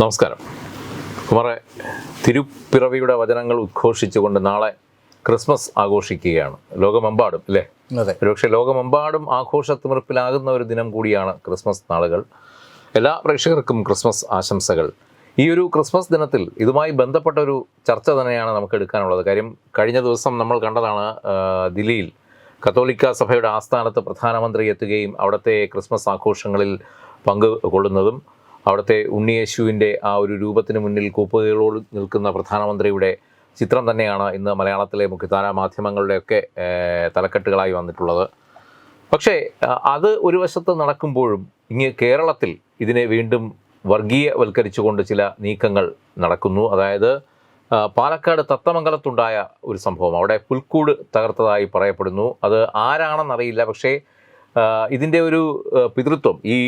നമസ്കാരം. കുമാറെ തിരുപ്പിറവിയുടെ വചനങ്ങൾ ഉദ്ഘോഷിച്ചുകൊണ്ട് നാളെ ക്രിസ്മസ് ആഘോഷിക്കുകയാണ്. ലോകമെമ്പാടും അല്ലേ? അതെ. ഒരുപക്ഷെ ലോകമെമ്പാടും ആഘോഷത്തിമിർപ്പിലാകുന്ന ഒരു ദിനം കൂടിയാണ് ക്രിസ്മസ് നാളുകൾ. എല്ലാ പ്രേക്ഷകർക്കും ക്രിസ്മസ് ആശംസകൾ. ഈ ഒരു ക്രിസ്മസ് ദിനത്തിൽ ഇതുമായി ബന്ധപ്പെട്ട ഒരു ചർച്ച തന്നെയാണ് നമുക്ക് എടുക്കാനുള്ളത്. കാര്യം കഴിഞ്ഞ ദിവസം നമ്മൾ കണ്ടതാണ് ദില്ലിയിൽ കത്തോലിക്ക സഭയുടെ ആസ്ഥാനത്ത് പ്രധാനമന്ത്രി എത്തുകയും അവിടുത്തെ ക്രിസ്മസ് ആഘോഷങ്ങളിൽ പങ്കുകൊള്ളുന്നതും അവിടുത്തെ ഉണ്ണിയേശുവിന്റെ ആ ഒരു രൂപത്തിന് മുന്നിൽ കൂപ്പുകളോട് നിൽക്കുന്ന പ്രധാനമന്ത്രിയുടെ ചിത്രം തന്നെയാണ് ഇന്ന് മലയാളത്തിലെ മുഖ്യധാരാ മാധ്യമങ്ങളുടെയൊക്കെ തലക്കെട്ടുകളായി വന്നിട്ടുള്ളത്. പക്ഷേ അത് ഒരു വശത്ത് നടക്കുമ്പോഴും ഇങ്ങ് കേരളത്തിൽ ഇതിനെ വീണ്ടും വർഗീയവൽക്കരിച്ചുകൊണ്ട് ചില നീക്കങ്ങൾ നടക്കുന്നു. അതായത് പാലക്കാട് തത്തമംഗലത്തുണ്ടായ ഒരു സംഭവം. അവിടെ പുൽക്കൂട് തകർത്തതായി പറയപ്പെടുന്നു. അത് ആരാണെന്നറിയില്ല. പക്ഷേ ഇതിന്റെ ഒരു പിതൃത്വം ഈ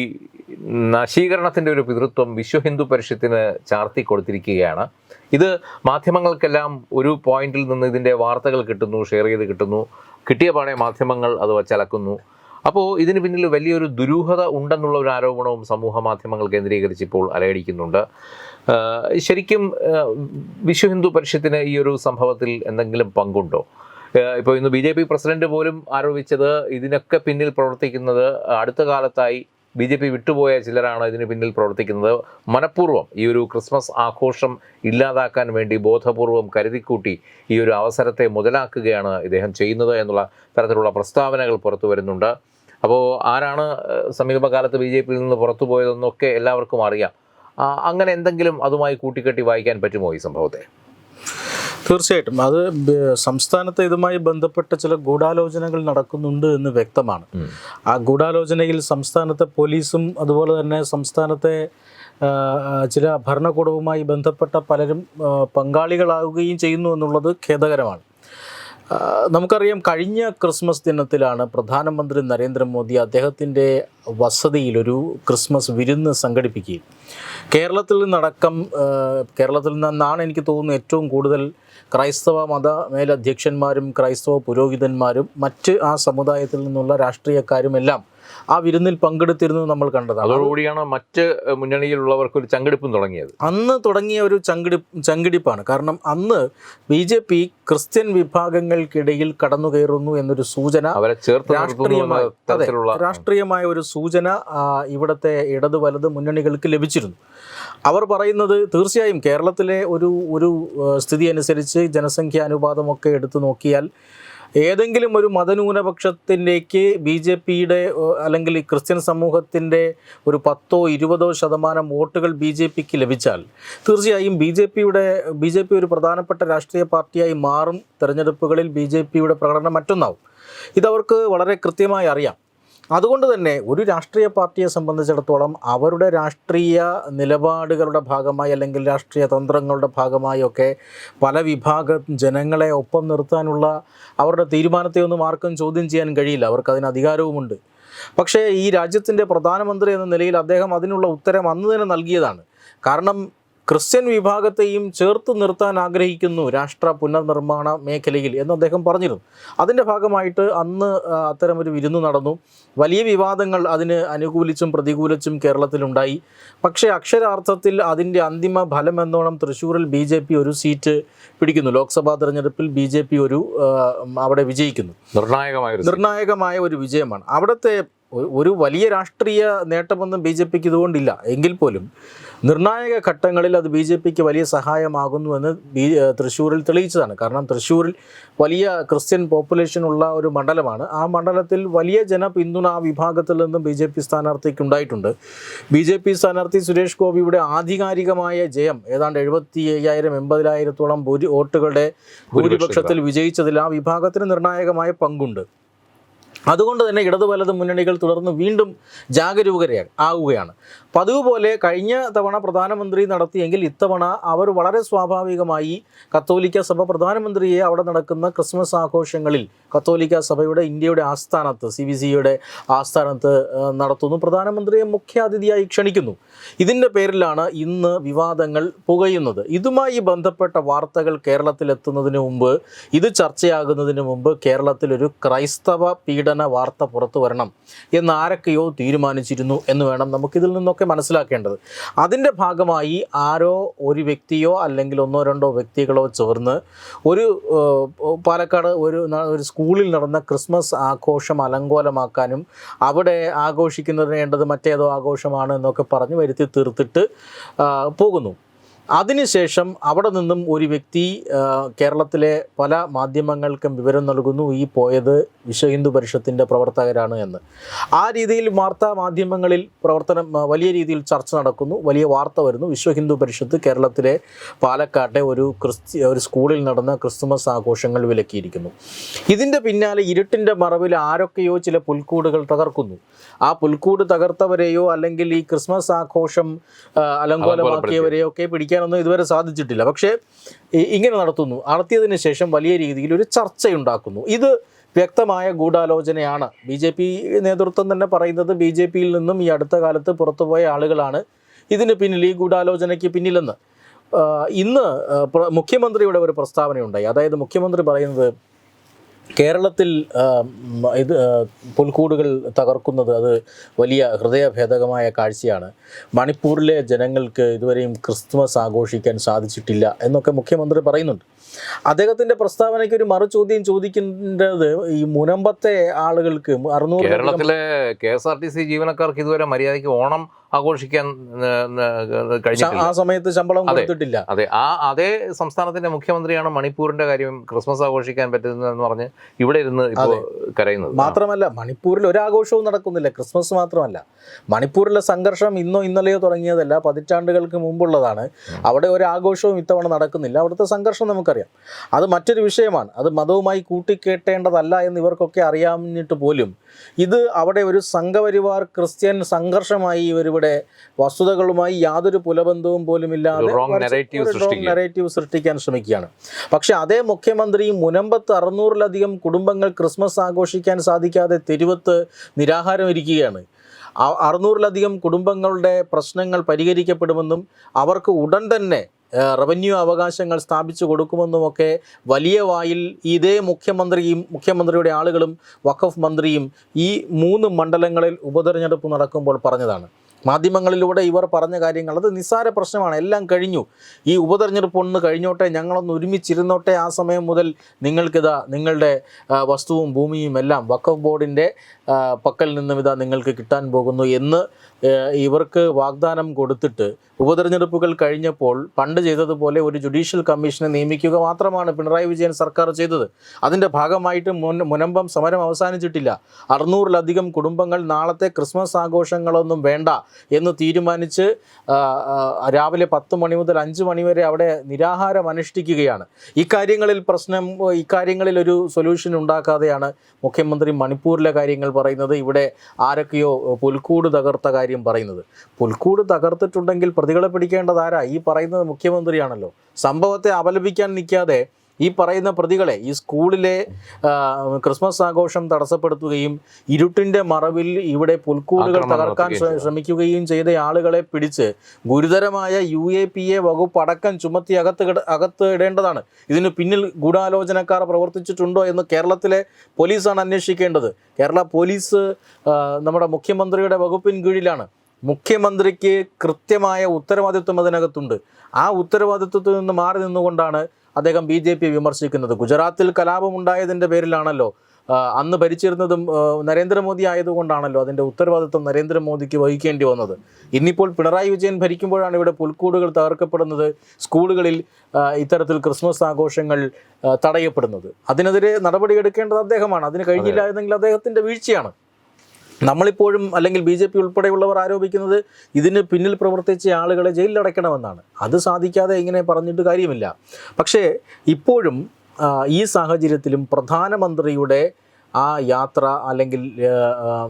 നശീകരണത്തിന്റെ ഒരു പിതൃത്വം വിശ്വ ഹിന്ദു പരിഷത്തിന് ചാർത്തി കൊടുത്തിരിക്കുകയാണ്. ഇത് മാധ്യമങ്ങൾക്കെല്ലാം ഒരു പോയിന്റിൽ നിന്ന് ഇതിന്റെ വാർത്തകൾ കിട്ടുന്നു ഷെയർ ചെയ്ത് കിട്ടുന്നു കിട്ടിയ പാടെ മാധ്യമങ്ങൾ അത് വച്ചലക്കുന്നു അപ്പോൾ ഇതിന് പിന്നിൽ വലിയൊരു ദുരൂഹത ഉണ്ടെന്നുള്ള ഒരു ആരോപണവും സമൂഹ മാധ്യമങ്ങൾ കേന്ദ്രീകരിച്ച് ഇപ്പോൾ അലയടിക്കുന്നുണ്ട് ശരിക്കും വിശ്വ ഹിന്ദു പരിഷത്തിന് ഈ ഒരു സംഭവത്തിൽ എന്തെങ്കിലും പങ്കുണ്ടോ? ഇപ്പോൾ ഇന്ന് ബി ജെ പി പ്രസിഡന്റ് പോലും ആരോപിച്ചത് ഇതിനൊക്കെ പിന്നിൽ പ്രവർത്തിക്കുന്നത് അടുത്ത കാലത്തായി ബി ജെ പി വിട്ടുപോയ ചിലരാണ് ഇതിന് പിന്നിൽ പ്രവർത്തിക്കുന്നത്. മനഃപൂർവം ഈ ഒരു ക്രിസ്മസ് ആഘോഷം ഇല്ലാതാക്കാൻ വേണ്ടി ബോധപൂർവം കരുതിക്കൂട്ടി ഈ ഒരു അവസരത്തെ മുതലാക്കുകയാണ് ഇദ്ദേഹം ചെയ്യുന്നത് എന്നുള്ള തരത്തിലുള്ള പ്രസ്താവനകൾ പുറത്തു വരുന്നുണ്ട്. അപ്പോൾ ആരാണ് സമീപകാലത്ത് ബി ജെ പിയിൽ നിന്ന് പുറത്തു പോയതെന്നൊക്കെ എല്ലാവർക്കും അറിയാം. അങ്ങനെ എന്തെങ്കിലും അതുമായി കൂട്ടിക്കെട്ടി വായിക്കാൻ പറ്റുമോ ഈ സംഭവത്തെ? തീർച്ചയായിട്ടും. അത് സംസ്ഥാനത്ത് ഇതുമായി ബന്ധപ്പെട്ട ചില ഗൂഢാലോചനകൾ നടക്കുന്നുണ്ട് എന്ന് വ്യക്തമാണ്. ആ ഗൂഢാലോചനയിൽ സംസ്ഥാനത്തെ പോലീസും അതുപോലെ തന്നെ സംസ്ഥാനത്തെ ചില ഭരണകൂടവുമായി ബന്ധപ്പെട്ട പലരും പങ്കാളികളാവുകയും ചെയ്യുന്നു എന്നുള്ളത് ഖേദകരമാണ്. നമുക്കറിയാം കഴിഞ്ഞ ക്രിസ്മസ് ദിനത്തിലാണ് പ്രധാനമന്ത്രി നരേന്ദ്രമോദി അദ്ദേഹത്തിന്റെ വസതിയിൽ ഒരു ക്രിസ്മസ് വിരുന്ന് സംഘടിപ്പിക്കുകയും. കേരളത്തിൽ നിന്നടക്കം കേരളത്തിൽ നിന്നാണ് എനിക്ക് തോന്നുന്നു ഏറ്റവും കൂടുതൽ ക്രൈസ്തവ മത മേലധ്യക്ഷന്മാരും ക്രൈസ്തവ പുരോഹിതന്മാരും മറ്റ് ആ സമുദായത്തിൽ നിന്നുള്ള രാഷ്ട്രീയക്കാരും എല്ലാം ആ വിരുന്നിൽ പങ്കെടുത്തിരുന്നത് നമ്മൾ കണ്ടത് അതോടുകൂടിയാണ് മറ്റ് മുന്നണിയിലുള്ളവർക്ക് ഒരു ചങ്കെടുപ്പും തുടങ്ങിയത്. അന്ന് തുടങ്ങിയ ഒരു ചങ്കിടി ചങ്കിടിപ്പാണ്. കാരണം അന്ന് ബി ജെ പി ക്രിസ്ത്യൻ വിഭാഗങ്ങൾക്കിടയിൽ കടന്നു കയറുന്നു എന്നൊരു സൂചന അവരെ ചേർത്ത് രാഷ്ട്രീയമായ രാഷ്ട്രീയമായ ഒരു സൂചന ഇവിടുത്തെ ഇടത് വലത് മുന്നണികൾക്ക് ലഭിച്ചിരുന്നു. അവർ പറയുന്നത് തീർച്ചയായും കേരളത്തിലെ ഒരു ഒരു സ്ഥിതി അനുസരിച്ച് ജനസംഖ്യാനുപാതമൊക്കെ എടുത്തു നോക്കിയാൽ ഏതെങ്കിലും ഒരു മതന്യൂനപക്ഷത്തിലേക്ക് ബി ജെ പിയുടെ അല്ലെങ്കിൽ ക്രിസ്ത്യൻ സമൂഹത്തിന്റെ ഒരു പത്തോ ഇരുപതോ ശതമാനം വോട്ടുകൾ ബി ജെ പിക്ക് ലഭിച്ചാൽ തീർച്ചയായും ബി ജെ പിയുടെ ബി ജെ പി ഒരു പ്രധാനപ്പെട്ട രാഷ്ട്രീയ പാർട്ടിയായി മാറും. തെരഞ്ഞെടുപ്പുകളിൽ ബി ജെ പിയുടെ പ്രകടനം മറ്റൊന്നാവും. ഇതവർക്ക് വളരെ കൃത്യമായി അറിയാം. അതുകൊണ്ട് തന്നെ ഒരു രാഷ്ട്രീയ പാർട്ടിയെ സംബന്ധിച്ചിടത്തോളം അവരുടെ രാഷ്ട്രീയ നിലപാടുകളുടെ ഭാഗമായി അല്ലെങ്കിൽ രാഷ്ട്രീയ തന്ത്രങ്ങളുടെ ഭാഗമായി ഒക്കെ പല വിഭാഗം ജനങ്ങളെ ഒപ്പം നിർത്താനുള്ള അവരുടെ തീരുമാനത്തെ ഒന്നും ആർക്കും ചോദ്യം ചെയ്യാൻ കഴിയില്ല. അവർക്ക് അതിന് അധികാരവുമുണ്ട്. പക്ഷേ ഈ രാജ്യത്തിന്റെ പ്രധാനമന്ത്രി എന്ന നിലയിൽ അദ്ദേഹം അതിനുള്ള ഉത്തരം അന്ന് തന്നെ നൽകിയതാണ്. കാരണം ക്രിസ്ത്യൻ വിഭാഗത്തെയും ചേർത്ത് നിർത്താൻ ആഗ്രഹിക്കുന്നു രാഷ്ട്ര പുനർനിർമ്മാണ മേഖലയിൽ എന്ന് അദ്ദേഹം പറഞ്ഞിരുന്നു. അതിന്റെ ഭാഗമായിട്ട് അന്ന് അത്തരമൊരു വിരുന്ന് നടന്നു. വലിയ വിവാദങ്ങൾ അതിന് അനുകൂലിച്ചും പ്രതികൂലിച്ചും കേരളത്തിലുണ്ടായി. പക്ഷേ അക്ഷരാർത്ഥത്തിൽ അതിന്റെ അന്തിമ ഫലം എന്നോണം തൃശ്ശൂരിൽ ബി ജെ പി ഒരു സീറ്റ് പിടിക്കുന്നു. ലോക്സഭാ തെരഞ്ഞെടുപ്പിൽ ബി ജെ പി ഒരു അവിടെ വിജയിക്കുന്നു. നിർണായകമായ നിർണായകമായ ഒരു വിജയമാണ്. അവിടുത്തെ ഒരു- വലിയ രാഷ്ട്രീയ നേട്ടമൊന്നും ബി ജെ പിക്ക് ഇതുകൊണ്ടില്ല. എങ്കിൽ പോലും നിർണായക ഘട്ടങ്ങളിൽ അത് ബി ജെ പിക്ക് വലിയ സഹായമാകുന്നുവെന്ന് ബി തൃശ്ശൂരിൽ തെളിയിച്ചതാണ്. കാരണം തൃശ്ശൂരിൽ വലിയ ക്രിസ്ത്യൻ പോപ്പുലേഷൻ ഉള്ള ഒരു മണ്ഡലമാണ്. ആ മണ്ഡലത്തിൽ വലിയ ജനപിന്തുണ ആ വിഭാഗത്തിൽ നിന്നും ബി ജെ പി സ്ഥാനാർത്ഥിക്ക് ഉണ്ടായിട്ടുണ്ട് ബി ജെ പി സ്ഥാനാർത്ഥി സുരേഷ് ഗോപിയുടെ ആധികാരികമായ ജയം ഏതാണ്ട് എഴുപത്തി അയ്യായിരം എൺപതിനായിരത്തോളം ഭൂരി വോട്ടുകളുടെ ഭൂരിപക്ഷത്തിൽ വിജയിച്ചതിൽ ആ വിഭാഗത്തിന് നിർണായകമായ പങ്കുണ്ട്. അതുകൊണ്ട് തന്നെ ഇടതു വലത് മുന്നണികൾ തുടർന്ന് വീണ്ടും ജാഗരൂകരയാ ആവുകയാണ്. പതിവ് പോലെ കഴിഞ്ഞ തവണ പ്രധാനമന്ത്രി നടത്തിയെങ്കിൽ ഇത്തവണ അവർ വളരെ സ്വാഭാവികമായി കത്തോലിക്ക സഭ പ്രധാനമന്ത്രിയെ അവിടെ നടക്കുന്ന ക്രിസ്മസ് ആഘോഷങ്ങളിൽ കത്തോലിക്ക സഭയുടെ ഇന്ത്യയുടെ ആസ്ഥാനത്ത് സി ബി സിയുടെ ആസ്ഥാനത്ത് നടത്തുന്നു. പ്രധാനമന്ത്രിയെ മുഖ്യാതിഥിയായി ക്ഷണിക്കുന്നു. ഇതിന്റെ പേരിലാണ് ഇന്ന് വിവാദങ്ങൾ പുകയുന്നത്. ഇതുമായി ബന്ധപ്പെട്ട വാർത്തകൾ കേരളത്തിലെത്തുന്നതിന് മുമ്പ് ഇത് ചർച്ചയാകുന്നതിന് മുമ്പ് കേരളത്തിലൊരു ക്രൈസ്തവ പീഡന വാർത്ത പുറത്തു വരണം. എന്ന് ആരൊക്കെയോ തീരുമാനിച്ചിരുന്നു എന്ന് വേണം നമുക്കിതിൽ നിന്നൊക്കെ മനസ്സിലാക്കേണ്ടത്. അതിന്റെ ഭാഗമായി ആരോ ഒരു വ്യക്തിയോ അല്ലെങ്കിൽ ഒന്നോ രണ്ടോ വ്യക്തികളോ ചേർന്ന് ഒരു പാലക്കാട് ഒരു ഒരു സ്കൂളിൽ നടന്ന ക്രിസ്മസ് ആഘോഷം അലങ്കോലമാക്കാനും അവിടെ ആഘോഷിക്കുന്നതിന് വേണ്ടത് മറ്റേതോ ആഘോഷമാണ് എന്നൊക്കെ പറഞ്ഞ് വരുത്തി തീർത്തിട്ട് പോകുന്നു. അതിനുശേഷം അവിടെ നിന്നും ഒരു വ്യക്തി കേരളത്തിലെ പല മാധ്യമങ്ങൾക്കും വിവരം നൽകുന്നു ഈ പോയത് വിശ്വ ഹിന്ദു പരിഷത്തിന്റെ പ്രവർത്തകരാണ് എന്ന്. ആ രീതിയിൽ വാർത്താ മാധ്യമങ്ങളിൽ പ്രവർത്തനം വലിയ രീതിയിൽ ചർച്ച നടക്കുന്നു വലിയ വാർത്ത വരുന്നു. വിശ്വ ഹിന്ദു പരിഷത്ത് കേരളത്തിലെ പാലക്കാട്ടെ ഒരു ക്രിസ്ത്യ ഒരു സ്കൂളിൽ നടന്ന ക്രിസ്തുമസ് ആഘോഷങ്ങൾ വിലക്കിയിരിക്കുന്നു. ഇതിന്റെ പിന്നാലെ ഇരുട്ടിന്റെ മറവിൽ ആരൊക്കെയോ ചില പുൽക്കൂടുകൾ തകർക്കുന്നു. ആ പുൽക്കൂട് തകർത്തവരെയോ അല്ലെങ്കിൽ ഈ ക്രിസ്മസ് ആഘോഷം അലങ്കോലമാക്കിയവരെയോ ഒക്കെ പിടിക്കാനൊന്നും ഇതുവരെ സാധിച്ചിട്ടില്ല. പക്ഷേ ഇങ്ങനെ നടത്തുന്നു. നടത്തിയതിന് ശേഷം വലിയ രീതിയിൽ ഒരു ചർച്ചയുണ്ടാക്കുന്നു. ഇത് വ്യക്തമായ ഗൂഢാലോചനയാണ്. ബി ജെ പി നേതൃത്വം തന്നെ പറയുന്നത് ബി ജെ പിയിൽ നിന്നും ഈ അടുത്ത കാലത്ത് പുറത്തുപോയ ആളുകളാണ്. ഇതിന് പിന്നിൽ ഈ ഗൂഢാലോചനയ്ക്ക് പിന്നിലെന്ന്. ഇന്ന് മുഖ്യമന്ത്രിയുടെ ഒരു പ്രസ്താവനയുണ്ടായി. അതായത് മുഖ്യമന്ത്രി പറയുന്നത് കേരളത്തിൽ ഇത് പുൽക്കൂടുകൾ തകർക്കുന്നത് അത് വലിയ ഹൃദയഭേദകമായ കാഴ്ചയാണ്. മണിപ്പൂരിലെ ജനങ്ങൾക്ക് ഇതുവരെയും ക്രിസ്മസ് ആഘോഷിക്കാൻ സാധിച്ചിട്ടില്ല എന്നൊക്കെ മുഖ്യമന്ത്രി പറയുന്നുണ്ട്. അദ്ദേഹത്തിന്റെ പ്രസ്താവനയ്ക്ക് ഒരു മറുചോദ്യം ചോദിക്കേണ്ടത് ഈ മുനമ്പത്തെ ആളുകൾക്ക് അറുന്നൂറ് കേരളത്തിലെ K S R T C ജീവനക്കാർക്ക് ഇതുവരെ മര്യാദയ്ക്ക് ഓണം ആഘോഷിക്കാൻ കഴിഞ്ഞിട്ടില്ല. ആ സമയത്ത് ശമ്പളം കൊടുത്തിട്ടില്ല. അതെ. ആ അതേ സംസ്ഥാനത്തിന്റെ മുഖ്യമന്ത്രിയാണ് മണിപ്പൂരിന്റെ കാര്യം ക്രിസ്മസ് ആഘോഷിക്കാൻ പറ്റുന്നതെന്ന് പറഞ്ഞ് ഇവിടെ ഇരുന്ന് ഇപ്പോൾ കരയുന്നത്. മാത്രമല്ല മണിപ്പൂരിൽ ഒരു ആഘോഷവും നടക്കുന്നില്ല. ക്രിസ്മസ് മാത്രമല്ല. മണിപ്പൂരിലെ സംഘർഷം ഇന്നോ ഇന്നലെയോ തുടങ്ങിയതല്ല. പതിറ്റാണ്ടുകൾക്ക് മുമ്പുള്ളതാണ്. അവിടെ ഒരു ആഘോഷവും ഇത്തവണ നടക്കുന്നില്ല. അവിടുത്തെ സംഘർഷം നമുക്കറിയാം. അത് മറ്റൊരു വിഷയമാണ്. അത് മതവുമായി കൂട്ടിക്കേട്ടേണ്ടതല്ല എന്ന് ഇവർക്കൊക്കെ അറിയാഞ്ഞിട്ട് പോലും ഇത് അവിടെ ഒരു സംഘപരിവാർ ക്രിസ്ത്യൻ സംഘർഷമായി ഇവരിവിടെ വസ്തുതകളുമായി യാതൊരു പുലബന്ധവും പോലും ഇല്ലാതെ നെറേറ്റീവ് സൃഷ്ടിക്കാൻ ശ്രമിക്കുകയാണ്. പക്ഷെ അതേ മുഖ്യമന്ത്രി മുനമ്പത്ത് അറുന്നൂറിലധികം കുടുംബങ്ങൾ ക്രിസ്മസ് ആഘോഷിക്കാൻ സാധിക്കാതെ തെരുവത്ത് നിരാഹാരം ഇരിക്കുകയാണ് അറുന്നൂറിലധികം കുടുംബങ്ങളുടെ പ്രശ്നങ്ങൾ പരിഹരിക്കപ്പെടുമെന്നും അവർക്ക് ഉടൻ തന്നെ റവന്യൂ അവകാശങ്ങൾ സ്ഥാപിച്ചു കൊടുക്കുമെന്നുമൊക്കെ വലിയ വായിൽ ഇതേ മുഖ്യമന്ത്രിയും മുഖ്യമന്ത്രിയുടെ ആളുകളും വഖഫ് മന്ത്രിയും ഈ മൂന്ന് മണ്ഡലങ്ങളിൽ ഉപതെരഞ്ഞെടുപ്പ് നടക്കുമ്പോൾ പറഞ്ഞതാണ്. മാധ്യമങ്ങളിലൂടെ ഇവർ പറഞ്ഞ കാര്യങ്ങൾ അത് നിസ്സാര പ്രശ്നമാണ്. എല്ലാം കഴിഞ്ഞു. ഈ ഉപതെരഞ്ഞെടുപ്പ് ഒന്ന് കഴിഞ്ഞോട്ടെ ഞങ്ങളൊന്ന് ഒരുമിച്ചിരുന്നോട്ടെ ആ സമയം മുതൽ നിങ്ങൾക്കിതാ നിങ്ങളുടെ വസ്തുവും ഭൂമിയും എല്ലാം വഖഫ് ബോർഡിന്റെ പക്കൽ നിന്നും ഇതാ നിങ്ങൾക്ക് കിട്ടാൻ പോകുന്നു എന്ന് ഇവർക്ക് വാഗ്ദാനം കൊടുത്തിട്ട് ഉപതെരഞ്ഞെടുപ്പുകൾ കഴിഞ്ഞപ്പോൾ പണ്ട് ചെയ്തതുപോലെ ഒരു ജുഡീഷ്യൽ കമ്മീഷനെ നിയമിക്കുക മാത്രമാണ് പിണറായി വിജയൻ സർക്കാർ ചെയ്തത്. അതിന്റെ ഭാഗമായിട്ട് മുൻ മുനമ്പം സമരം അവസാനിച്ചിട്ടില്ല. അറുന്നൂറിലധികം കുടുംബങ്ങൾ നാളത്തെ ക്രിസ്മസ് ആഘോഷങ്ങളൊന്നും വേണ്ട. എന്ന് തീരുമാനിച്ച് രാവിലെ പത്ത് മണി മുതൽ അഞ്ച് മണി വരെ അവിടെ നിരാഹാരം അനുഷ്ഠിക്കുകയാണ്. ഇക്കാര്യങ്ങളിൽ പ്രശ്നം ഇക്കാര്യങ്ങളിൽ ഒരു സൊല്യൂഷൻ ഉണ്ടാക്കാതെയാണ് മുഖ്യമന്ത്രി മണിപ്പൂരിലെ കാര്യങ്ങൾ പറയുന്നത്. ഇവിടെ ആരൊക്കെയോ പുൽക്കൂട് തകർത്ത കാര്യം പറയുന്നത്. പുൽക്കൂട് തകർത്തിട്ടുണ്ടെങ്കിൽ പ്രതികളെ പിടിക്കേണ്ടത് ആരാ? ഈ പറയുന്നത് മുഖ്യമന്ത്രിയാണല്ലോ. സംഭവത്തെ അപലപിക്കാൻ നിൽക്കാതെ ഈ പറയുന്ന പ്രതികളെ ഈ സ്കൂളിലെ ക്രിസ്മസ് ആഘോഷം തടസ്സപ്പെടുത്തുകയും ഇരുട്ടിന്റെ മറവിൽ ഇവിടെ പുൽക്കൂടുകൾ തകർക്കാൻ ശ്രമിക്കുകയും ചെയ്ത ആളുകളെ പിടിച്ച് ഗുരുതരമായ യു എ പി എ വകുപ്പ് അടക്കം ചുമത്തി അകത്ത് അകത്ത് ഇടേണ്ടതാണ്. ഇതിന് പിന്നിൽ ഗൂഢാലോചനക്കാർ പ്രവർത്തിച്ചിട്ടുണ്ടോ എന്ന് കേരളത്തിലെ പോലീസാണ് അന്വേഷിക്കേണ്ടത്. കേരള പോലീസ് നമ്മുടെ മുഖ്യമന്ത്രിയുടെ വകുപ്പിൻ കീഴിലാണ്. മുഖ്യമന്ത്രിക്ക് കൃത്യമായ ഉത്തരവാദിത്വം അതിനകത്തുണ്ട്. ആ ഉത്തരവാദിത്വത്തിൽ നിന്ന് മാറി നിന്നുകൊണ്ടാണ് അദ്ദേഹം ബി ജെ പി വിമർശിക്കുന്നത്. ഗുജറാത്തിൽ കലാപമുണ്ടായതിന്റെ പേരിലാണല്ലോ അന്ന് ഭരിച്ചിരുന്നതും നരേന്ദ്രമോദി ആയതുകൊണ്ടാണല്ലോ അതിന്റെ ഉത്തരവാദിത്വം നരേന്ദ്രമോദിക്ക് വഹിക്കേണ്ടി വന്നത്. ഇന്നിപ്പോൾ പിണറായി വിജയൻ ഭരിക്കുമ്പോഴാണ് ഇവിടെ പുൽക്കൂടുകൾ തകർക്കപ്പെടുന്നത്. സ്കൂളുകളിൽ ഇത്തരത്തിൽ ക്രിസ്മസ് ആഘോഷങ്ങൾ തടയപ്പെടുന്നത്. അതിനെതിരെ നടപടിയെടുക്കേണ്ടത് അദ്ദേഹമാണ്. അതിന് കഴിഞ്ഞില്ല എന്നെങ്കിൽ അദ്ദേഹത്തിന്റെ വീഴ്ചയാണ്. നമ്മളിപ്പോഴും അല്ലെങ്കിൽ ബി ജെ പി ഉൾപ്പെടെയുള്ളവർ ആരോപിക്കുന്നത് ഇതിന് പിന്നിൽ പ്രവർത്തിച്ച ആളുകളെ ജയിലിലടയ്ക്കണമെന്നാണ്. അത് സാധിക്കാതെ ഇങ്ങനെ പറഞ്ഞിട്ട് കാര്യമില്ല. പക്ഷേ ഇപ്പോഴും ഈ സാഹചര്യത്തിലും പ്രധാനമന്ത്രിയുടെ ആ യാത്ര അല്ലെങ്കിൽ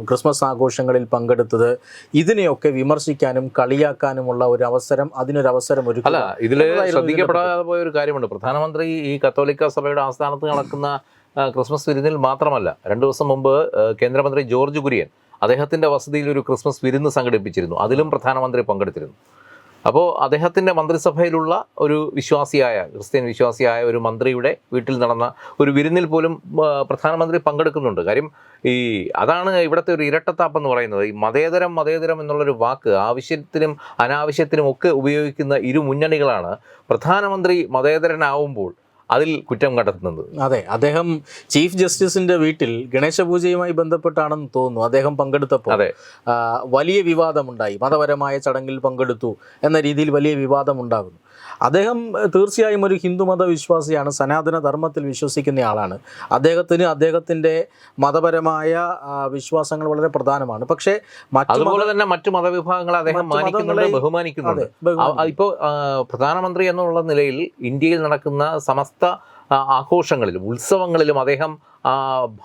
ക്രിസ്മസ് ആഘോഷങ്ങളിൽ പങ്കെടുത്തത് ഇതിനെയൊക്കെ വിമർശിക്കാനും കളിയാക്കാനുമുള്ള ഒരു അവസരം അതിനൊരു അവസരം ഒരു അല്ല ഇതിൽ ശ്രദ്ധിക്കപ്പെടാതെ പോയ ഒരു കാര്യമുണ്ട്. പ്രധാനമന്ത്രി ഈ കത്തോലിക്ക സഭയുടെ ആസ്ഥാനത്ത് നടക്കുന്ന ക്രിസ്മസ് വിരുന്നിൽ മാത്രമല്ല രണ്ടു ദിവസം മുമ്പ് കേന്ദ്രമന്ത്രി ജോർജ് കുര്യൻ അദ്ദേഹത്തിന്റെ വസതിയിൽ ഒരു ക്രിസ്മസ് വിരുന്ന് സംഘടിപ്പിച്ചിരുന്നു. അതിലും പ്രധാനമന്ത്രി പങ്കെടുത്തിരുന്നു. അപ്പോൾ അദ്ദേഹത്തിന്റെ മന്ത്രിസഭയിലുള്ള ഒരു വിശ്വാസിയായ ക്രിസ്ത്യൻ വിശ്വാസിയായ ഒരു മന്ത്രിയുടെ വീട്ടിൽ നടന്ന ഒരു വിരുന്നിൽ പോലും പ്രധാനമന്ത്രി പങ്കെടുക്കുന്നുണ്ട്. കാര്യം ഈ അതാണ് ഇവിടുത്തെ ഒരു ഇരട്ടത്താപ്പ് എന്ന് പറയുന്നത്. ഈ മതേതരം മതേതരം എന്നുള്ളൊരു വാക്ക് ആവശ്യത്തിനും അനാവശ്യത്തിനും ഒക്കെ ഉപയോഗിക്കുന്ന ഇരു മുന്നണികളാണ്. പ്രധാനമന്ത്രി മതേതരനാവുമ്പോൾ അതിൽ കുറ്റം കണ്ടെത്തുന്നത്. അതെ അദ്ദേഹം ചീഫ് ജസ്റ്റിസിന്റെ വീട്ടിൽ ഗണേശ പൂജയുമായി ബന്ധപ്പെട്ടാണെന്ന് തോന്നുന്നു. അദ്ദേഹം പങ്കെടുത്തപ്പോൾ അതെ. വലിയ വിവാദമുണ്ടായി. മതപരമായ ചടങ്ങിൽ പങ്കെടുത്തു എന്ന രീതിയിൽ വലിയ വിവാദമുണ്ടാകുന്നു. അദ്ദേഹം തീർച്ചയായും ഒരു ഹിന്ദുമത വിശ്വാസിയാണ് സനാതന ധർമ്മത്തിൽ വിശ്വസിക്കുന്ന ആളാണ്. അദ്ദേഹത്തിന് അദ്ദേഹത്തിന്റെ മതപരമായ വിശ്വാസങ്ങൾ വളരെ പ്രധാനമാണ്. പക്ഷേ അതുപോലെ തന്നെ മറ്റു മതവിഭാഗങ്ങളെ അദ്ദേഹം മാനിക്കുന്നുണ്ട് ബഹുമാനിക്കുന്നുണ്ട്. ഇപ്പോൾ പ്രധാനമന്ത്രി എന്നുള്ള നിലയിൽ ഇന്ത്യയിൽ നടക്കുന്ന സമസ്ത ആഘോഷങ്ങളിലും ഉത്സവങ്ങളിലും അദ്ദേഹം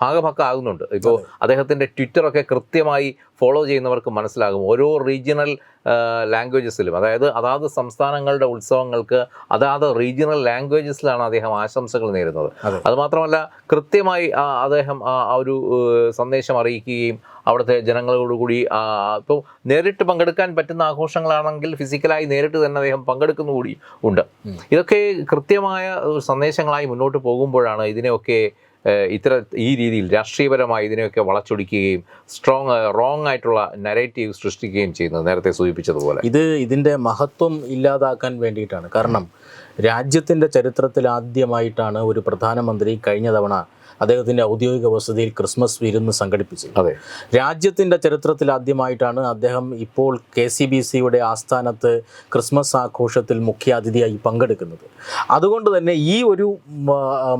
ഭാഗഭാക്കാകുന്നുണ്ട്. ഇപ്പോൾ അദ്ദേഹത്തിന്റെ ട്വിറ്ററൊക്കെ കൃത്യമായി ഫോളോ ചെയ്യുന്നവർക്ക് മനസ്സിലാകും. ഓരോ റീജിയണൽ ലാംഗ്വേജസിലും അതായത് അതാത് സംസ്ഥാനങ്ങളുടെ ഉത്സവങ്ങൾക്ക് അതാത് റീജിയണൽ ലാംഗ്വേജസിലാണ് അദ്ദേഹം ആശംസകൾ നേരുന്നത്. അതുമാത്രമല്ല കൃത്യമായി അദ്ദേഹം ആ ഒരു സന്ദേശം അറിയിക്കുകയും അവിടുത്തെ ജനങ്ങളോടുകൂടി ഇപ്പോൾ നേരിട്ട് പങ്കെടുക്കാൻ പറ്റുന്ന ആഘോഷങ്ങളാണെങ്കിൽ ഫിസിക്കലായി നേരിട്ട് തന്നെ അദ്ദേഹം പങ്കെടുക്കുന്ന കൂടി ഉണ്ട്. ഇതൊക്കെ കൃത്യമായ സന്ദേശങ്ങളായി മുന്നോട്ട് പോകുമ്പോഴാണ് ഇതിനെയൊക്കെ ഇത്ര ഇത്തര ഈ രീതിയിൽ രാഷ്ട്രീയപരമായി ഇതിനെയൊക്കെ വളച്ചൊടിക്കുകയും സ്ട്രോങ് റോങ് ആയിട്ടുള്ള നരേറ്റീവ് സൃഷ്ടിക്കുകയും ചെയ്യുന്നത് നേരത്തെ സൂചിപ്പിച്ചതുപോലെ. ഇത് ഇതിന്റെ മഹത്വം ഇല്ലാതാക്കാൻ വേണ്ടിയിട്ടാണ്. കാരണം രാജ്യത്തിന്റെ ചരിത്രത്തിൽ ആദ്യമായിട്ടാണ് ഒരു പ്രധാനമന്ത്രി കഴിഞ്ഞ തവണ അദ്ദേഹത്തിന്റെ ഔദ്യോഗിക വസതിയിൽ ക്രിസ്മസ് വിരുന്ന് സംഘടിപ്പിച്ചത് അതെ. രാജ്യത്തിന്റെ ചരിത്രത്തിൽ ആദ്യമായിട്ടാണ് അദ്ദേഹം ഇപ്പോൾ കെ സി ബി സിയുടെ ആസ്ഥാനത്ത് ക്രിസ്മസ് ആഘോഷത്തിൽ മുഖ്യാതിഥിയായി പങ്കെടുക്കുന്നത്. അതുകൊണ്ട് തന്നെ ഈ ഒരു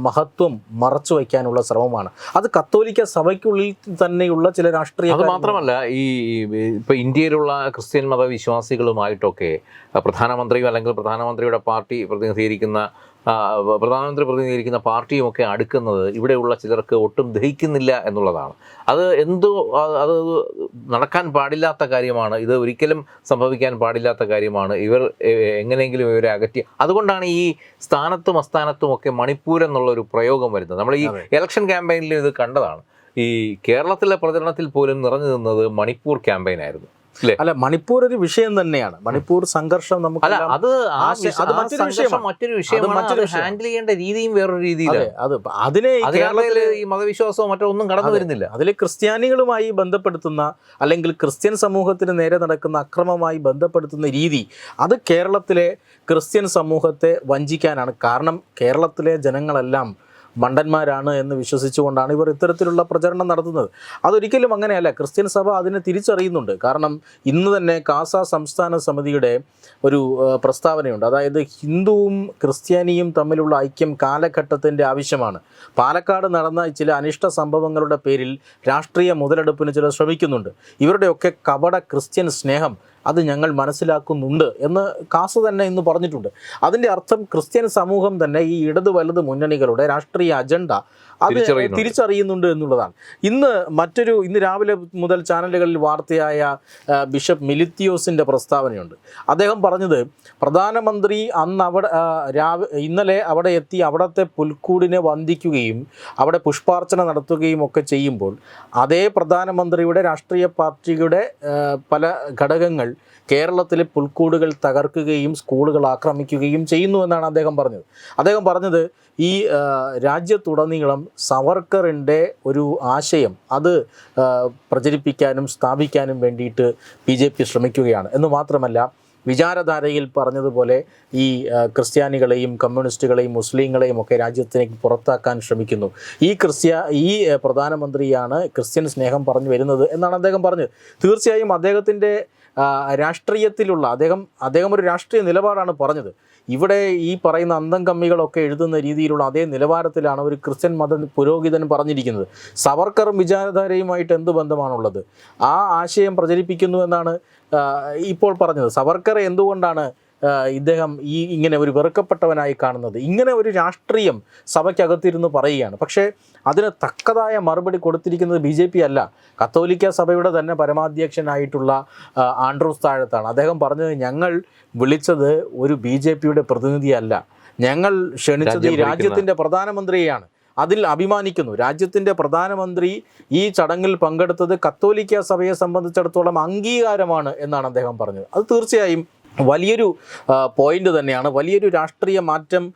മഹത്വം മറച്ചു വയ്ക്കാനുള്ള ശ്രമമാണ്. അത് കത്തോലിക്ക സഭയ്ക്കുള്ളിൽ തന്നെയുള്ള ചില രാഷ്ട്രീയ അത് മാത്രമല്ല ഈ ഇപ്പോൾ ഇന്ത്യയിലുള്ള ക്രിസ്ത്യൻ മതവിശ്വാസികളുമായിട്ടൊക്കെ പ്രധാനമന്ത്രിയും അല്ലെങ്കിൽ പ്രധാനമന്ത്രിയുടെ പാർട്ടി പ്രതിനിധീകരിക്കുന്ന പ്രധാനമന്ത്രി പ്രതിനിധീകരിക്കുന്ന പാർട്ടിയും ഒക്കെ അടുക്കുന്നത് ഇവിടെയുള്ള ചിലർക്ക് ഒട്ടും ദഹിക്കുന്നില്ല എന്നുള്ളതാണ്. അത് എന്തോ അത് നടക്കാൻ പാടില്ലാത്ത കാര്യമാണ്. ഇത് ഒരിക്കലും സംഭവിക്കാൻ പാടില്ലാത്ത കാര്യമാണ്. ഇവർ എങ്ങനെയെങ്കിലും ഇവരെ അകറ്റി. അതുകൊണ്ടാണ് ഈ സ്ഥാനത്തും അസ്ഥാനത്തും ഒക്കെ മണിപ്പൂർ എന്നുള്ളൊരു പ്രയോഗം വരുന്നത്. നമ്മൾ ഈ. ഇലക്ഷൻ ക്യാമ്പയിനിൽ ഇത് കണ്ടതാണ്. ഈ കേരളത്തിലെ പ്രചരണത്തിൽ പോലും നിറഞ്ഞു നിന്നത് മണിപ്പൂർ ക്യാമ്പയിൻ ആയിരുന്നു അല്ലേ അല്ല മണിപ്പൂർ ഒരു വിഷയം തന്നെയാണ്. മണിപ്പൂർ സംഘർഷം അല്ല നമുക്ക് അത് ആശയ- വിഷ- അത് മറ്റൊരു വിഷയം. മറ്റൊരു വിഷയമാണ്. ഹാൻഡിൽ ചെയ്യേണ്ട രീതിയും വേറൊരു അതെ രീതിയിലാണ് അത് അതിനെ കേരളത്തിൽ ഈ മതവിശ്വാസമോ മറ്റോ ഒന്നും കടന്നു വരുന്നില്ല. അതിൽ ക്രിസ്ത്യാനികളുമായി ബന്ധപ്പെടുത്തുന്ന അല്ലെങ്കിൽ ക്രിസ്ത്യൻ സമൂഹത്തിന് നേരെ നടക്കുന്ന അക്രമമായി ബന്ധപ്പെടുത്തുന്ന രീതി അത് കേരളത്തിലെ ക്രിസ്ത്യൻ സമൂഹത്തെ വഞ്ചിക്കാനാണ്. കാരണം കേരളത്തിലെ ജനങ്ങളെല്ലാം മണ്ടന്മാരാണ് എന്ന് വിശ്വസിച്ചുകൊണ്ടാണ് ഇവർ ഇത്തരത്തിലുള്ള പ്രചരണം നടത്തുന്നത്. അതൊരിക്കലും അങ്ങനെയല്ല. ക്രിസ്ത്യൻ സഭ അതിനെ തിരിച്ചറിയുന്നുണ്ട്. കാരണം ഇന്ന് തന്നെ കാസ സംസ്ഥാന സമിതിയുടെ ഒരു പ്രസ്താവനയുണ്ട്. അതായത് ഹിന്ദുവും ക്രിസ്ത്യാനിയും തമ്മിലുള്ള ഐക്യം കാലഘട്ടത്തിന്റെ ആവശ്യമാണ്. പാലക്കാട് നടന്ന ചില അനിഷ്ട സംഭവങ്ങളുടെ പേരിൽ രാഷ്ട്രീയ മുതലെടുപ്പിന് ചിലർ ശ്രമിക്കുന്നുണ്ട്. ഇവരുടെയൊക്കെ കപട ക്രിസ്ത്യൻ സ്നേഹം അത് ഞങ്ങൾ മനസ്സിലാക്കുന്നുണ്ട് എന്ന് കാസ് തന്നെ ഇന്ന് പറഞ്ഞിട്ടുണ്ട്. അതിന്റെ അർത്ഥം ക്രിസ്ത്യൻ സമൂഹം തന്നെ ഈ ഇടതു വലത് മുന്നണികളുടെ രാഷ്ട്രീയ അജണ്ട അത് തിരിച്ചറിയുന്നുണ്ട്. എന്നുള്ളതാണ്. ഇന്ന് മറ്റൊരു ഇന്ന് രാവിലെ മുതൽ ചാനലുകളിൽ വാർത്തയായ ബിഷപ്പ് മിലിത്തിയോസിന്റെ പ്രസ്താവനയുണ്ട്. അദ്ദേഹം പറഞ്ഞത് പ്രധാനമന്ത്രി അന്ന് അവിടെ ആ, ഇന്നലെ അവിടെ എത്തി അവിടത്തെ പുൽക്കൂടിനെ വന്ദിക്കുകയും അവിടെ പുഷ്പാർച്ചന നടത്തുകയും ഒക്കെ ചെയ്യുമ്പോൾ അതേ പ്രധാനമന്ത്രിയുടെ രാഷ്ട്രീയ പാർട്ടിയുടെ പല ഘടകങ്ങൾ കേരളത്തിലെ പുൽക്കൂടുകൾ തകർക്കുകയും സ്കൂളുകൾ ആക്രമിക്കുകയും ചെയ്യുന്നു എന്നാണ് അദ്ദേഹം പറഞ്ഞത്. അദ്ദേഹം പറഞ്ഞത് ഈ രാജ്യത്തുടനീളം സവർക്കറിന്റെ ഒരു ആശയം അത് പ്രചരിപ്പിക്കാനും സ്ഥാപിക്കാനും വേണ്ടിയിട്ട് ബി ജെ പി ശ്രമിക്കുകയാണ്. എന്ന് മാത്രമല്ല വിചാരധാരയിൽ പറഞ്ഞതുപോലെ ഈ ക്രിസ്ത്യാനികളെയും കമ്മ്യൂണിസ്റ്റുകളെയും മുസ്ലിങ്ങളെയും ഒക്കെ രാജ്യത്തിലേക്ക് പുറത്താക്കാൻ ശ്രമിക്കുന്നു. ഈ ക്രിസ്ത്യ ഈ പ്രധാനമന്ത്രിയാണ് ക്രിസ്ത്യൻ സ്നേഹം പറഞ്ഞു വരുന്നത് എന്നാണ് അദ്ദേഹം പറഞ്ഞത്. തീർച്ചയായും അദ്ദേഹത്തിന്റെ രാഷ്ട്രീയത്തിലുള്ള അദ്ദേഹം അദ്ദേഹം ഒരു രാഷ്ട്രീയ നിലപാടാണ് പറഞ്ഞത്. ഇവിടെ ഈ പറയുന്ന അന്തം കമ്മികളൊക്കെ എഴുതുന്ന രീതിയിലുള്ള അതേ നിലവാരത്തിലാണ് ഒരു ക്രിസ്ത്യൻ മത പുരോഹിതൻ പറഞ്ഞിരിക്കുന്നത്. സവർക്കർ വിചാരധാരയുമായിട്ട് എന്ത് ബന്ധമാണുള്ളത്? ആ ആശയം പ്രചരിപ്പിക്കുന്നു എന്നാണ് ഇപ്പോൾ പറഞ്ഞത്. സവർക്കർ എന്തുകൊണ്ടാണ് ഇദ്ദേഹം ഈ ഇങ്ങനെ ഒരു വെറുക്കപ്പെട്ടവനായി കാണുന്നത്. ഇങ്ങനെ ഒരു രാഷ്ട്രീയം സഭയ്ക്കകത്തിരുന്ന് പറയുകയാണ്. പക്ഷേ അതിന് തക്കതായ മറുപടി കൊടുത്തിരിക്കുന്നത് ബി ജെ പി അല്ല. കത്തോലിക്ക സഭയുടെ തന്നെ പരമാധ്യക്ഷനായിട്ടുള്ള ആൻഡ്രൂസ് താഴത്താണ്. അദ്ദേഹം പറഞ്ഞത് ഞങ്ങൾ വിളിച്ചത് ഒരു ബി ജെ പിയുടെ പ്രതിനിധിയല്ല. ഞങ്ങൾ ക്ഷണിച്ചത് ഈ രാജ്യം രാജ്യത്തിന്റെ പ്രധാനമന്ത്രിയെയാണ്. അതിൽ അഭിമാനിക്കുന്നു. രാജ്യത്തിന്റെ പ്രധാനമന്ത്രി ഈ ചടങ്ങിൽ പങ്കെടുത്തത് കത്തോലിക്ക സഭയെ സംബന്ധിച്ചിടത്തോളം അംഗീകാരമാണ് എന്നാണ് അദ്ദേഹം പറഞ്ഞത്. അത് തീർച്ചയായും വലിയൊരു പോയിന്റ് തന്നെയാണ്. വലിയൊരു രാഷ്ട്രീയ മാറ്റം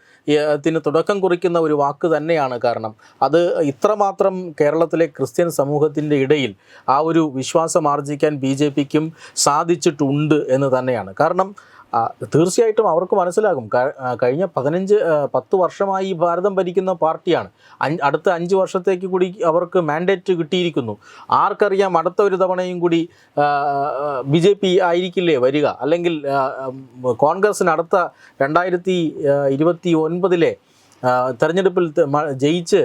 ത്തിന് തുടക്കം കുറിക്കുന്ന ഒരു വാക്ക് തന്നെയാണ് കാരണം. അത് ഇത്രമാത്രം കേരളത്തിലെ ക്രിസ്ത്യൻ സമൂഹത്തിന്റെ ഇടയിൽ ആ ഒരു വിശ്വാസം ആർജിക്കാൻ ബി സാധിച്ചിട്ടുണ്ട് എന്ന് തന്നെയാണ്. കാരണം തീർച്ചയായിട്ടും അവർക്ക് മനസ്സിലാകും. കഴിഞ്ഞ പതിനഞ്ച് പത്ത് വർഷമായി ഈ ഭാരതം ഭരിക്കുന്ന പാർട്ടിയാണ്. അടുത്ത അഞ്ച് വർഷത്തേക്ക് കൂടി അവർക്ക് മാൻഡേറ്റ് കിട്ടിയിരിക്കുന്നു. ആർക്കറിയാം അടുത്ത ഒരു തവണയും കൂടി ബി ജെ പി ആയിരിക്കില്ലേ വരിക? അല്ലെങ്കിൽ കോൺഗ്രസിന് അടുത്ത രണ്ടായിരത്തി ഇരുപത്തി ഒൻപതിലെ തെരഞ്ഞെടുപ്പിൽ ജയിച്ച്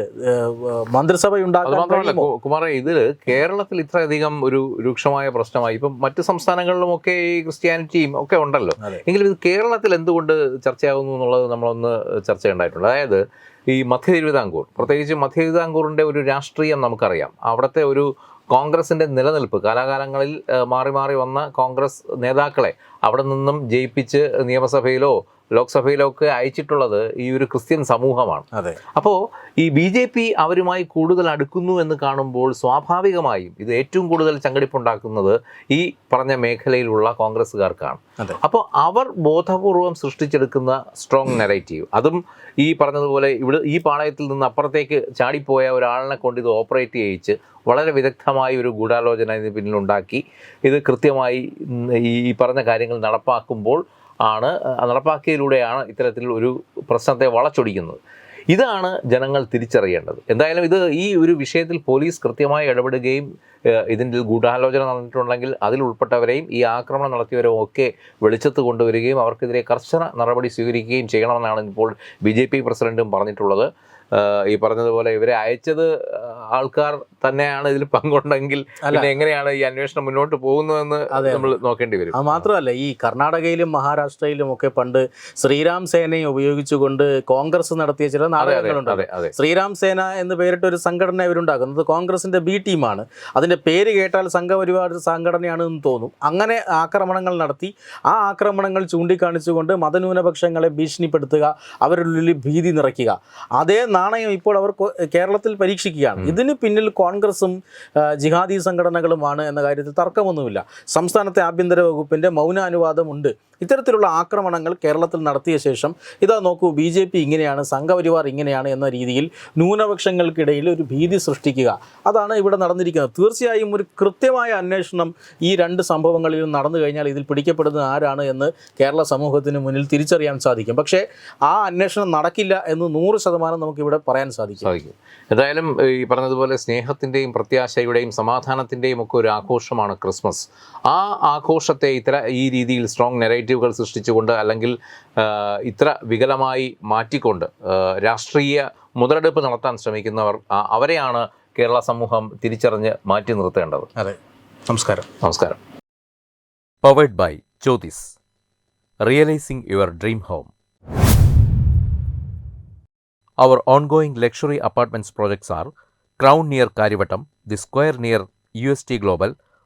മന്ത്രിസഭ ഉണ്ടാക്കാൻ കുമാറെ ഇതിൽ കേരളത്തിൽ ഇത്രയധികം ഒരു രൂക്ഷമായ പ്രശ്നമായി. ഇപ്പം മറ്റ് സംസ്ഥാനങ്ങളിലും ഒക്കെ ഈ ക്രിസ്ത്യാനിറ്റിയും ഒക്കെ ഉണ്ടല്ലോ. എങ്കിലും ഇത് കേരളത്തിൽ എന്തുകൊണ്ട് ചർച്ചയാകുന്നു എന്നുള്ളത് നമ്മളൊന്ന് ചർച്ച ചെയ്യേണ്ടതായിട്ടുണ്ട് അതായത് ഈ മധ്യ തിരുവിതാംകൂർ പ്രത്യേകിച്ച് മധ്യ തിരുവിതാംകൂറിന്റെ ഒരു രാഷ്ട്രീയം നമുക്കറിയാം. അവിടുത്തെ ഒരു കോൺഗ്രസിന്റെ നിലനിൽപ്പ് കാലാകാലങ്ങളിൽ മാറി മാറി വന്ന കോൺഗ്രസ് നേതാക്കളെ അവിടെ നിന്നും ജയിപ്പിച്ച് നിയമസഭയിലോ ലോക്സഭയിലോ ഒക്കെ അയച്ചിട്ടുള്ളത് ഈ ഒരു ക്രിസ്ത്യൻ സമൂഹമാണ്. അതെ. അപ്പോൾ ഈ ബി ജെ പി അവരുമായി കൂടുതൽ അടുക്കുന്നു എന്ന് കാണുമ്പോൾ സ്വാഭാവികമായും ഇത് ഏറ്റവും കൂടുതൽ ചങ്കടിപ്പുണ്ടാക്കുന്നത് ഈ പറഞ്ഞ മേഖലയിലുള്ള കോൺഗ്രസ്സുകാർക്കാണ്. അപ്പോൾ അവർ ബോധപൂർവം സൃഷ്ടിച്ചെടുക്കുന്ന സ്ട്രോങ് നെറേറ്റീവ് അതും ഈ പറഞ്ഞതുപോലെ ഇവിടെ ഈ പാളയത്തിൽ നിന്ന് അപ്പുറത്തേക്ക് ചാടിപ്പോയ ഒരാളിനെ കൊണ്ട് ഇത് ഓപ്പറേറ്റ് ചെയ്യിച്ച് വളരെ വിദഗ്ധമായ ഒരു ഗൂഢാലോചന ഇതിന് പിന്നിലുണ്ടാക്കി. ഇത് കൃത്യമായി ഈ പറഞ്ഞ കാര്യങ്ങൾ നടപ്പാക്കുമ്പോൾ ആണ് നടപ്പാക്കിയതിലൂടെയാണ് ഇത്തരത്തിൽ ഒരു പ്രശ്നത്തെ വളച്ചൊടിക്കുന്നത്. ഇതാണ് ജനങ്ങൾ തിരിച്ചറിയേണ്ടത്. എന്തായാലും ഇത് ഈ ഒരു വിഷയത്തിൽ പോലീസ് കൃത്യമായി ഇടപെടുകയും ഇതിന്റെ ഗൂഢാലോചന നടന്നിട്ടുണ്ടെങ്കിൽ അതിൽ ഉൾപ്പെട്ടവരെയും ഈ ആക്രമണം നടത്തിയവരെയും ഒക്കെ വെളിച്ചത്ത് കൊണ്ടുവരികയും അവർക്കെതിരെ കർശന നടപടി സ്വീകരിക്കുകയും ചെയ്യണമെന്നാണ് ഇപ്പോൾ ബി പ്രസിഡന്റും പറഞ്ഞിട്ടുള്ളത്. ഈ പറഞ്ഞതുപോലെ ഇവരെ അയച്ചത് ആൾക്കാർ തന്നെയാണ് ഇതിൽ പങ്കുണ്ടെങ്കിൽ. പിന്നെ എങ്ങനെയാണ് ഈ അന്വേഷണം മുന്നോട്ട് പോകുന്നതെന്ന്. നമ്മൾ നോക്കേണ്ടി വരും. അത് മാത്രമല്ല ഈ കർണാടകയിലും മഹാരാഷ്ട്രയിലും ഒക്കെ പണ്ട് ശ്രീരാം സേനയെ ഉപയോഗിച്ചുകൊണ്ട് കോൺഗ്രസ് നടത്തിയ ചില നാടകങ്ങളുണ്ട്. ശ്രീരാം സേന എന്ന് പേരിട്ട് ഒരു സംഘടന ഇവരുണ്ടാക്കുന്നത് കോൺഗ്രസിന്റെ ബി ടീമാണ്. അതിന്റെ പേര് കേട്ടാൽ സംഘപരിവാർ സംഘടനയാണെന്ന് തോന്നും. അങ്ങനെ ആക്രമണങ്ങൾ നടത്തി. ആ ആക്രമണങ്ങൾ ചൂണ്ടിക്കാണിച്ചുകൊണ്ട് മതന്യൂനപക്ഷങ്ങളെ ഭീഷണിപ്പെടുത്തുക അവരുടെ ഉള്ളിൽ ഭീതി നിറയ്ക്കുക. അതേ നാണയം ഇപ്പോൾ അവർ കേരളത്തിൽ പരീക്ഷിക്കുകയാണ്. ഇതിന് പിന്നിൽ കോൺഗ്രസും ജിഹാദി സംഘടനകളുമാണ് എന്ന കാര്യത്തിൽ തർക്കമൊന്നുമില്ല. സംസ്ഥാനത്തെ ആഭ്യന്തര വകുപ്പിന്റെ മൗനാനുവാദമുണ്ട്. ഇത്തരത്തിലുള്ള ആക്രമണങ്ങൾ കേരളത്തിൽ നടത്തിയ ശേഷം ഇതാ നോക്കൂ ബി ജെ പി ഇങ്ങനെയാണ് സംഘപരിവാർ ഇങ്ങനെയാണ് എന്ന രീതിയിൽ ന്യൂനപക്ഷങ്ങൾക്കിടയിൽ ഒരു ഭീതി സൃഷ്ടിക്കുക. അതാണ് ഇവിടെ നടന്നിരിക്കുന്നത്. തീർച്ചയായും ഒരു കൃത്യമായ അന്വേഷണം ഈ രണ്ട് സംഭവങ്ങളിലും നടന്നു കഴിഞ്ഞാൽ ഇതിൽ പിടിക്കപ്പെടുന്നത് ആരാണ് എന്ന് കേരള സമൂഹത്തിന് മുന്നിൽ തിരിച്ചറിയാൻ സാധിക്കും. പക്ഷേ ആ അന്വേഷണം നടക്കില്ല എന്ന് നൂറ് ശതമാനം നമുക്കിവിടെ പറയാൻ സാധിക്കും. സാധിക്കും. എന്തായാലും ഈ പറഞ്ഞതുപോലെ സ്നേഹത്തിന്റെയും പ്രത്യാശയുടെയും സമാധാനത്തിന്റെയും ഒക്കെ ഒരു ആഘോഷമാണ് ക്രിസ്മസ്. ആ ആഘോഷത്തെ ഇത്ര ഈ രീതിയിൽ സ്ട്രോങ് നെറേറ്റീവുകൾ സൃഷ്ടിച്ചുകൊണ്ട് അല്ലെങ്കിൽ ഇത്ര വികലമായി മാറ്റിക്കൊണ്ട് രാഷ്ട്രീയ മുതലെടുപ്പ് നടത്താൻ ശ്രമിക്കുന്നവർ അവരെയാണ് കേരള സമൂഹം തിരിച്ചറിഞ്ഞ് മാറ്റി നിർത്തേണ്ടത്. അതെ. നമസ്കാരം. നമസ്കാരം. Powered by Jyothis realising your dream home our ongoing luxury apartments projects are Crown near Kariyavattom the square near U S T Crown